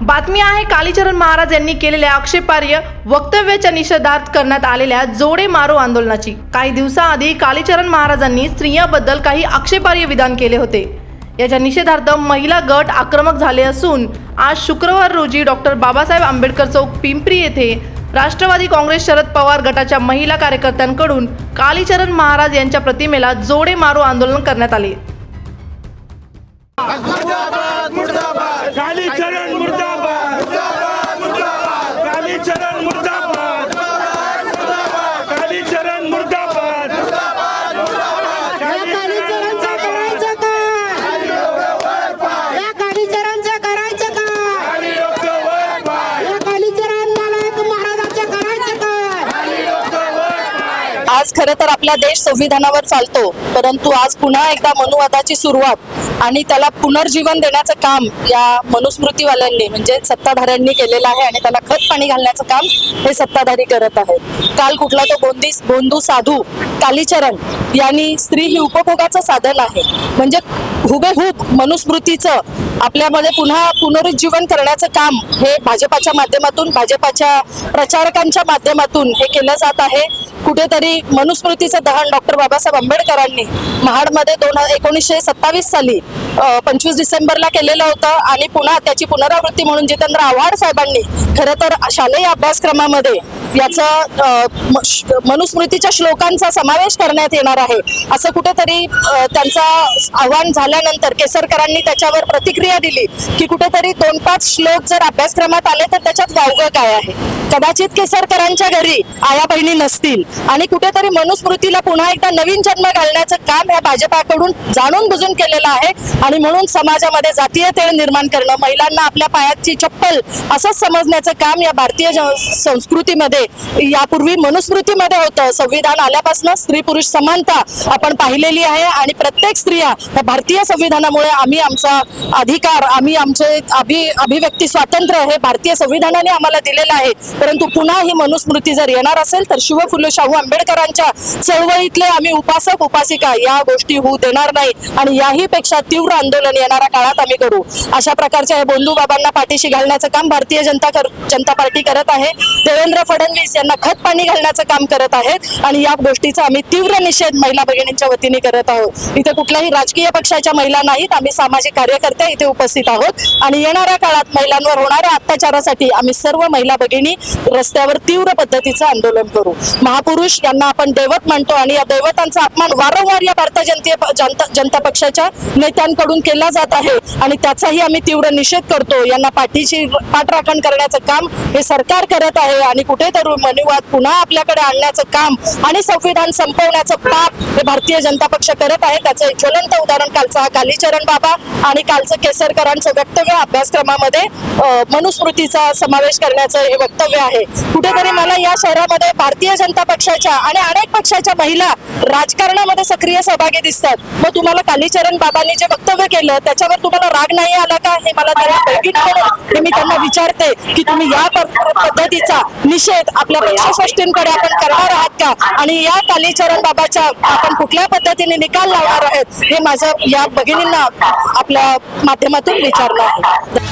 बातमी आहे कालीचरण महाराज यांनी केलेल्या आक्षेपार्ह वक्तव्याच्या निषेधार्थ करण्यात आलेल्या जोडे मारो आंदोलनाची. काही दिवसाआधी कालीचरण महाराजांनी स्त्रियाबद्दल काही आक्षेपार्ह विधान केले होते. याच्या निषेधार्थ महिला गट आक्रमक झाले असून आज शुक्रवार रोजी डॉक्टर बाबासाहेब आंबेडकर चौक पिंपरी येथे राष्ट्रवादी काँग्रेस शरद पवार गटाच्या महिला कार्यकर्त्यांकडून कालीचरण महाराज यांच्या प्रतिमेला जोडे मारो आंदोलन करण्यात आले. आज खरं तर आपला देश संविधानावर चालतो परंतु आज पुन्हा एकदा मनुवादाची सुरुवात आणि त्याला पुनर्जीवन देण्याचं काम या मनुस्मृतीवाल्यांनी म्हणजे सत्ताधाऱ्यांनी केलेलं आहे आणि त्याला खत पाणी घालण्याचं काम हे सत्ताधारी करत आहेत. काल कुठला तो बोंदी गोंदू साधू कालीचरण यांनी स्त्री ही उपभोगाचं साधन आहे. म्हणजे हुबेहूब मनुस्मृतीचं आपल्यामध्ये पुन्हा पुनरुज्जीवन करण्याचं काम हे भाजपाच्या माध्यमातून भाजपाच्या प्रचारकांच्या माध्यमातून हे केलं जात आहे. कुठेतरी मनुस्मृतीचं दहन डॉक्टर बाबासाहेब आंबेडकरांनी महाडमध्ये दोन एकोणीसशे सत्तावीस साली पंचवीस डिसेंबरला केलेलं होतं आणि पुन्हा त्याची पुनरावृत्ती म्हणून जितेंद्र आव्हाड साहेबांनी खरं तर शालेय अभ्यासक्रमामध्ये याचा मनुस्मृतीच्या श्लोकांचा समावेश करण्यात येणार आहे. असं कुठेतरी त्यांचा आव्हान झाल्यानंतर केसरकरांनी त्याच्यावर प्रतिक्रिया दिली की कुठेतरी दोन पाच श्लोक जर अभ्यासक्रमात आले तर त्याच्यात वावगं काय आहे? कदाचित केसरकरांच्या घरी आया बहिणी नसतील आणि कुठेतरी मनुस्मृतीला पुन्हा एकदा नवीन जन्म घालण्याचं काम या भाजपाकडून जाणून बुजून केलेलं आहे आणि म्हणून समाजामध्ये जातीय तेळ निर्माण करणं महिलांना आपल्या पायाची चप्पल असंच समजण्याचं काम या भारतीय संस्कृतीमध्ये मध्ये यापूर्वी मनुस्मृतीमध्ये होतं. संविधान आल्यापासून स्त्री पुरुष समानता आपण पाहिलेली आहे आणि प्रत्येक स्त्रिया या भारतीय संविधानामुळे आम्ही आमचा अधिकार आम्ही आमचे अभि अभिव्यक्ती स्वातंत्र्य हे भारतीय संविधानाने आम्हाला दिलेलं आहे. परंतु पुन्हा ही मनुस्मृती जर येणार असेल तर शिव फुले शाहू आंबेडकरांच्या चळवळीतले आम्ही उपासक उपासिका या गोष्टी होऊ देणार नाही आणि याही पेक्षा तीव्र आंदोलन येणाऱ्या काळात आम्ही करू. अशा प्रकारच्या या बाबांना पाठीशी घालण्याचं काम भारतीय जनता कर- जनता पार्टी करत आहे. देवेंद्र फडणवीस यांना खत पाणी घालण्याचं काम करत आहेत आणि या गोष्टीचा आम्ही तीव्र निषेध महिला भगिनींच्या वतीने करत आहोत. इथे कुठल्याही राजकीय पक्षाच्या महिला नाहीत. आम्ही सामाजिक कार्यकर्ते इथे उपस्थित आहोत. आणि येणाऱ्या काळात महिलांवर होणाऱ्या अत्याचारासाठी आम्ही सर्व महिला भगिनी रस्त्यावर तीव्र पद्धतीचं आंदोलन करू. महापुरुष यांना आपण दैवत मानतो आणि या दैवतांचा अपमान वारंवार या भारतीय जनते जनता जनता पक्षाच्या नेत्यांकडून केला जात आहे आणि त्याचाही आम्ही तीव्र निषेध करतो. यांना पाठीशी पाठराखण करण्याचं काम हे सरकार करत आहे आणि करून मनुवाद पुन्हा आपल्याकडे आणण्याचं काम आणि संविधान संपवण्याचं पाप हे भारतीय जनता पक्ष करत आहे. त्याचं एक ज्वलंत उदाहरण कालचा हा कालीचरण बाबा आणि कालचं केसरकरांचं वक्तव्य अभ्यासक्रमामध्ये मनुस्मृतीचा समावेश करण्याचं हे वक्तव्य आहे. कुठेतरी मला या शहरामध्ये भारतीय जनता पक्षाच्या आणि अनेक पक्षाच्या महिला राजकारणामध्ये सक्रिय सहभागी दिसतात. मग तुम्हाला कालीचरण बाबांनी जे वक्तव्य केलं त्याच्यावर तुम्हाला राग नाही आला का? हे मला त्यांना म्हणून मी त्यांना विचारते की तुम्ही या पद्धतीचा निषेध आपल्या पक्षश्रेष्ठींकडे आपण करणार आहात का? आणि या कालीचरण बाबाच्या आपण कुठल्या पद्धतीने निकाल लावणार आहेत हे माझं या भगिनींना आपल्या माध्यमातून विचारलं आहे.